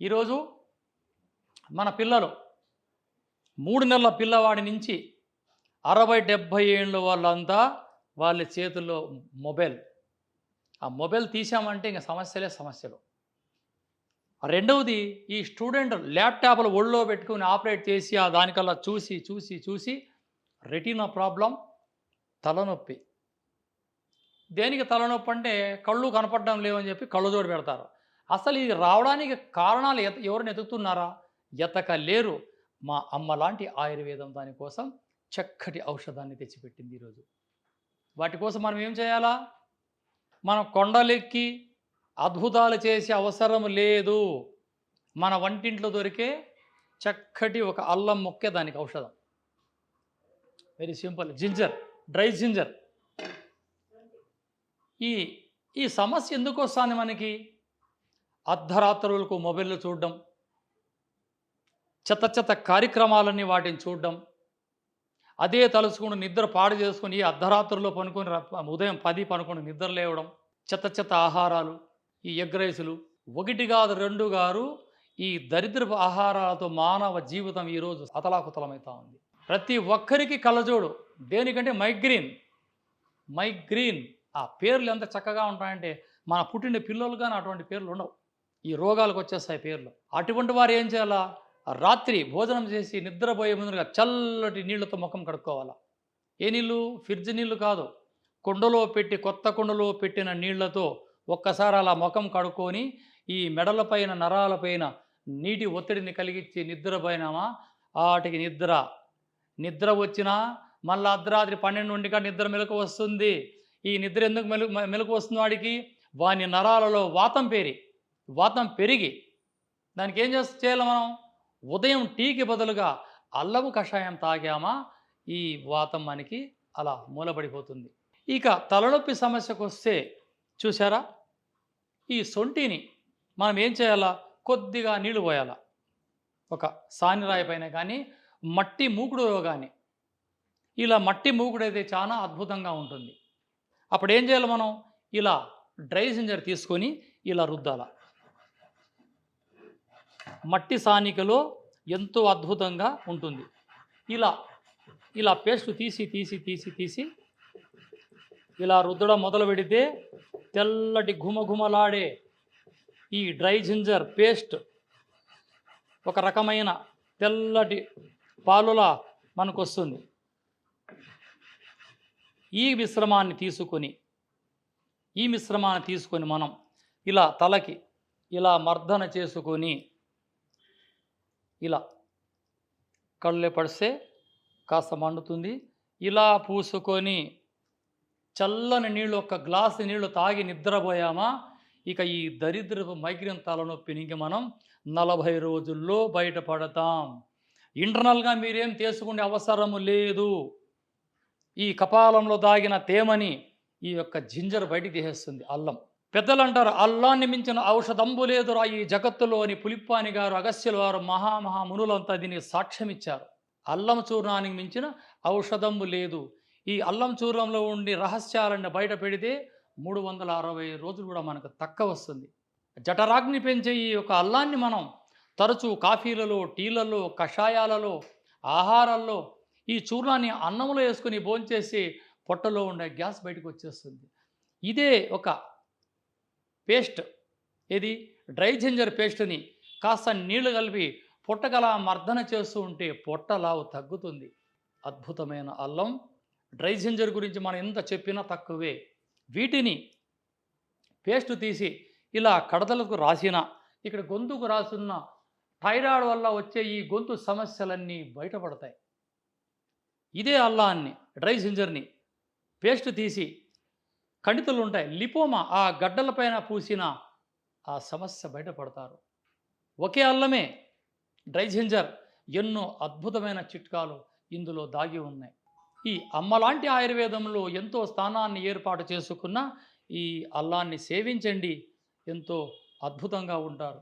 ఈరోజు మన పిల్లలు మూడు నెలల పిల్లవాడి నుంచి అరవై డెబ్భై ఏళ్ళు వాళ్ళంతా వాళ్ళ చేతుల్లో మొబైల్. ఆ మొబైల్ తీసామంటే ఇంకా సమస్యలే సమస్యలు. రెండవది ఈ స్టూడెంట్ ల్యాప్టాప్లు ఒళ్ళో పెట్టుకుని ఆపరేట్ చేసి ఆ దానికల్లా చూసి చూసి చూసి రెటీనా ప్రాబ్లం తలనొప్పి. దేనికి తలనొప్పి అంటే కళ్ళు కనపడడం లేవని చెప్పి కళ్ళు జోడు పెడతారు. అసలు ఇది రావడానికి కారణాలు ఎత ఎవరిని ఎతుకుతున్నారా? ఎతక లేరు మా అమ్మ లాంటి ఆయుర్వేదం దానికోసం చక్కటి ఔషధాన్ని తెచ్చిపెట్టింది ఈరోజు. వాటి కోసం మనం ఏం చేయాలా? మనం కొండలెక్కి అద్భుతాలు చేసే అవసరం లేదు. మన వంటింట్లో దొరికే చక్కటి ఒక అల్లం మొక్కే దానికి ఔషధం. Very simple. Ginger. Dry ginger. ఈ ఈ సమస్య ఎందుకు వస్తుంది మనకి? అర్ధరాత్రులకు మొబైల్లో చూడడం చెత్త చెత్త కార్యక్రమాలన్నీ వాటిని చూడడం అదే తలుచుకుని నిద్ర పాడు చేసుకుని ఈ అర్ధరాత్రుల్లో పనుకొని ఉదయం పది పనుకొని నిద్ర లేవడం చెత్త చెత్త ఆహారాలు ఈ ఎగ్ రైసులు ఒకటి కాదు రెండు గారు ఈ దరిద్రపు ఆహారాలతో మానవ జీవితం ఈరోజు అతలాకుతలమవుతా ఉంది. ప్రతి ఒక్కరికి కళ్ళజోడు దేనికంటే మైగ్రీన్ మైగ్రీన్ ఆ పేర్లు ఎంత చక్కగా ఉంటాయంటే మన పుట్టిన పిల్లలు కానీ అటువంటి పేర్లు ఉండవు. ఈ రోగాలకు వచ్చేస్తాయి పేర్లు. అటువంటి వారు ఏం చేయాలా? రాత్రి భోజనం చేసి నిద్రపోయే ముందుగా చల్లటి నీళ్ళతో ముఖం కడుక్కోవాలా? ఏ నీళ్ళు? ఫ్రిడ్జ్ నీళ్ళు కాదు. కుండలో పెట్టి కొత్త కుండలో పెట్టిన నీళ్ళతో ఒక్కసారి అలా ముఖం కడుక్కొని ఈ మెడలపైన నరాలపైన నీటి ఒత్తిడిని కలిగించి నిద్రపోయినామా? వాటికి నిద్ర. నిద్ర వచ్చినా మళ్ళీ అర్ధరాత్రి పన్నెండు నుండిగా నిద్ర మెలకు వస్తుంది. ఈ నిద్ర ఎందుకు మెలు మెలకు వస్తుంది వాడికి? వాని నరాలలో వాతం పేరి. వాతం పెరిగి దానికి ఏం చేస్త చేయాలి మనం? ఉదయం టీకి బదులుగా అల్లము కషాయం తాగామా? ఈ వాతం మనకి అలా మూలపడిపోతుంది ఇక తలనొప్పి సమస్యకు వస్తే చూసారా ఈ సొంటిని మనం ఏం చేయాలా? కొద్దిగా నీళ్ళు పోయాలా? ఒక సానిరాయి పైన కానీ మట్టి మూకుడులో కానీ ఇలా మట్టి మూకుడు అయితే చాలా అద్భుతంగా ఉంటుంది. అప్పుడు ఏం చేయాలి మనం? ఇలా డ్రై జింజర్ తీసుకొని ఇలా రుద్దాల? మట్టి సానికలో ఎంతో అద్భుతంగా ఉంటుంది. ఇలా ఇలా పేస్ట్ తీసి తీసి తీసి తీసి ఇలా రుద్దడం మొదలు పెడితే తెల్లటి ఘుమఘుమలాడే ఈ డ్రై జింజర్ పేస్ట్ ఒక రకమైన తెల్లటి పాలులా మనకు వస్తుంది ఈ మిశ్రమాన్ని తీసుకొని ఈ మిశ్రమాన్ని తీసుకొని మనం ఇలా తలకి ఇలా మర్దన చేసుకొని ఇలా కళ్ళే పడిస్తే కాస్త మండుతుంది. ఇలా పూసుకొని చల్లని నీళ్ళు ఒక గ్లాసు నీళ్ళు తాగి నిద్రపోయామా? ఇక ఈ దరిద్రపు మైగ్రేన్ తలనొప్పి నుంచి మనం నలభై రోజుల్లో బయటపడతాం. ఇంటర్నల్గా మీరేం తీసుకునే అవసరము లేదు. ఈ కపాలంలో దాగిన తేమని ఈ యొక్క జింజర్ బయటికి తీసేస్తుంది అల్లం. పెద్దలు అంటారు అల్లాన్ని మించిన ఔషధంబు లేదురా ఈ జగత్తులోని పులిప్పాని గారు అగస్యుల వారు మహామహామునులంతా దీనికి సాక్ష్యం ఇచ్చారు అల్లం చూర్ణానికి మించిన ఔషధంబు లేదు. ఈ అల్లం చూర్ణంలో ఉండి రహస్యాలను బయట పెడితే మూడు వందల అరవై రోజులు కూడా మనకు తక్క వస్తుంది. జఠరాగ్ని పెంచే ఈ యొక్క అల్లాన్ని మనం తరచూ కాఫీలలో టీలలో కషాయాలలో ఆహారాల్లో ఈ చూర్ణాన్ని అన్నంలో వేసుకుని భోంచేసి పొట్టలో ఉండే గ్యాస్ బయటకు వచ్చేస్తుంది. ఇదే ఒక పేస్ట్. ఇది డ్రై జింజర్ పేస్ట్ని కాస్త నీళ్ళు కలిపి పొట్టగల మర్దన చేస్తూ ఉంటే పొట్టలావు తగ్గుతుంది. అద్భుతమైన అల్లం. డ్రై జింజర్ గురించి మనం ఎంత చెప్పినా తక్కువే. వీటిని పేస్ట్ తీసి ఇలా కడతలకు రాసిన ఇక్కడ గొంతుకు రాసున్న థైరాయిడ్ వల్ల వచ్చే ఈ గొంతు సమస్యలన్నీ బయటపడతాయి. ఇదే అల్లాన్ని డ్రై జింజర్ని పేస్ట్ తీసి కణితులు ఉంటాయి లిపోమా ఆ గడ్డలపైన పూసిన ఆ సమస్య బయటపడతారు. ఒకే అల్లమే డ్రై జింజర్ ఎన్నో అద్భుతమైన చిట్కాలు ఇందులో దాగి ఉన్నాయి. ఈ అమ్మలాంటి ఆయుర్వేదంలో ఎంతో స్థానాన్ని ఏర్పాటు చేసుకున్న ఈ అల్లాన్ని సేవించండి. ఎంతో అద్భుతంగా ఉంటారు.